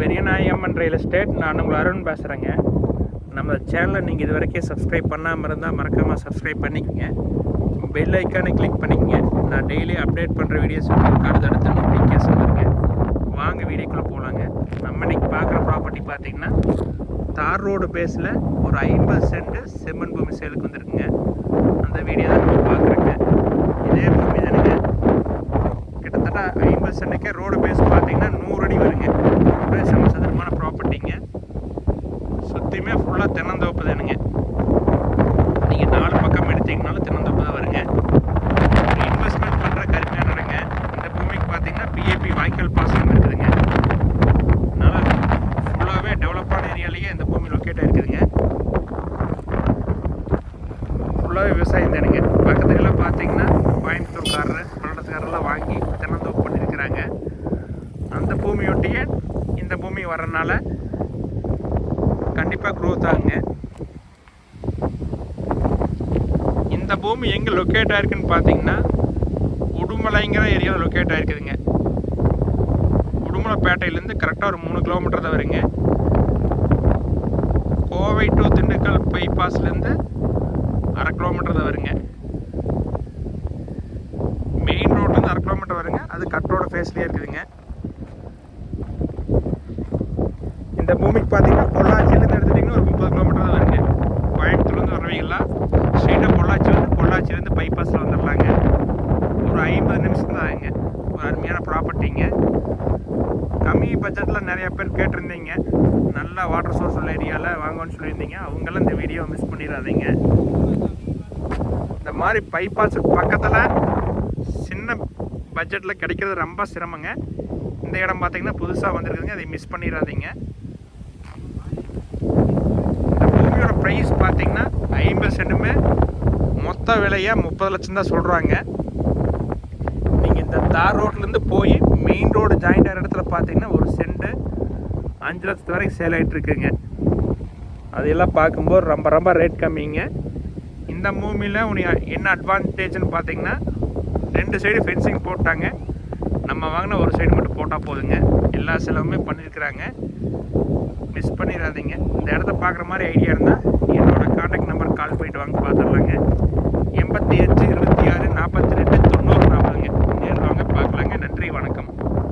Periyanayamman real estate நான் உங்கள் அருண் பேசுகிறேங்க நம்ம சேனலை நீங்கள் இது வரைக்கும் சப்ஸ்கிரைப் பண்ணாமல் இருந்தால் மறக்காமல் சப்ஸ்கிரைப் பண்ணிக்கோங்க. பெல் ஐக்கானை கிளிக் பண்ணிக்கோங்க. நான் டெய்லி அப்டேட் பண்ணுற வீடியோஸ் உங்களுக்கு அடுத்தடுத்து நோட்டிஃபிகேஷன் வருங்க. வாங்க வீடியோக்குள்ளே போகலாங்க நம்ம இன்னைக்கு பார்க்குற ப்ராப்பர்ட்டி பார்த்தீங்கன்னா தார் ரோடு பேஸில் ஒரு ஐம்பது சென்ட் செம்மண் பூமி சேலுக்கு வந்துருக்குங்க. அந்த வீடியோ தான் நம்ம பார்க்குறேங்க இதே பூமி தானுங்க கிட்டத்தட்ட ஐம்பது சென்ட்டுக்கே ரோடு பேஸ் பார்த்தீங்கன்னா நூறு அடி வருங்க. அப்படியே சமசதுரமான ப்ராப்பர்ட்டிங்க சுற்றியுமே ஃபுல்லாக தென்னந்தோப்பு தானுங்க. நீங்கள் நாலு பக்கம் எடுத்தீங்கனாலும் தென்னந்தோப்பு தான் வருங்க. இன்வெஸ்ட்மெண்ட் பண்ணுற கருமையாக இடங்க இந்த பூமிக்கு பார்த்தீங்கன்னா பிஏபி வாய்க்கால் பாசனம் இருக்குதுங்க. அதனால் ஃபுல்லாகவே டெவலப்பான ஏரியாலேயே இந்த பூமி லொக்கேட் ஆகிருக்குதுங்க ஃபுல்லாகவே விவசாயம் தானுங்க பக்கத்துலலாம் பார்த்தீங்கன்னா கோயம்புத்தூர்காரர் பல்லடத்துக்காரெல்லாம் வாங்கி தென்னந்தோப்பு பண்ணியிருக்கிறாங்க அந்த இந்த பூமி வர்றதுனால கண்டிப்பாக க்ரோத் ஆகுங்க. இந்த பூமி எங்கே லொக்கேட் ஆயிருக்குன்னு பார்த்தீங்கன்னா உடுமலைங்கிற ஏரியாவில் லொக்கேட் ஆயிருக்குதுங்க. உடுமலைப்பேட்டையிலேருந்து கரெக்டாக ஒரு மூணு கிலோமீட்டர் தான் வருங்க. கோவை டு திண்டுக்கல் பைபாஸ்லேருந்து அரை கிலோமீட்டர் தான் வருங்க. மெயின் ரோட்லேருந்து அரை கிலோமீட்டர் வருங்க. அது கட்டோட ஃபேஸ்லேயே இருக்குதுங்க. இந்த பூமிக்கு பார்த்தீங்கன்னா பொள்ளாச்சியிலேருந்து எடுத்துட்டிங்கன்னா ஒரு முப்பது கிலோமீட்டர் தான் வருங்க கோயம்புத்தூர்லேருந்து வரவீங்களா ஸ்ட்ரெயிட்டாக பொள்ளாச்சி வந்து பொள்ளாச்சிலேருந்து பைபாஸில் வந்துடலாங்க ஒரு ஐம்பது நிமிஷம் தான் ஆகுங்க ஒரு அருமையான ப்ராப்பர்ட்டிங்க கம்மி பட்ஜெட்டில் நிறைய பேர் கேட்டிருந்தீங்க. நல்ல வாட்டர் சோர்ஸ் உள்ள ஏரியாவில் வாங்கன்னு சொல்லியிருந்தீங்க. அவங்களாம் இந்த வீடியோ மிஸ் பண்ணிடாதீங்க. இந்த மாதிரி பைபாஸுக்கு பக்கத்தில் சின்ன பட்ஜெட்டில் கிடைக்கிறது ரொம்ப சிரமங்க. இந்த இடம் பார்த்தீங்கன்னா புதுசாக வந்திருக்குதுங்க. அதை மிஸ் பண்ணிடாதீங்க. பார்த்தீங்கன்னா ஐம்பது சென்ட்டுமே மொத்த விலையை முப்பது லட்சம் தான் சொல்கிறாங்க நீங்கள் இந்த தார் ரோட்லேருந்து போய் மெயின் ரோடு ஜாயிண்ட் ஆகிற இடத்துல பார்த்தீங்கன்னா ஒரு சென்ட்டு அஞ்சு லட்சத்து வரைக்கும் சேல் ஆகிட்டு இருக்குங்க. அதெல்லாம் பார்க்கும்போது ரொம்ப ரொம்ப ரேட் கம்மிங்க. இந்த பூமியில் உனக்கு என்ன அட்வான்டேஜ்னு பார்த்தீங்கன்னா ரெண்டு சைடு ஃபென்சிங் போட்டாங்க. நம்ம வாங்கின ஒரு சைடு மட்டும் போட்டால் போதுங்க. எல்லா செலவுமே பண்ணியிருக்கிறாங்க. மிஸ் பண்ணிடாதீங்க. இந்த இடத்த பார்க்குற மாதிரி ஐடியா இருந்தால் என்னோட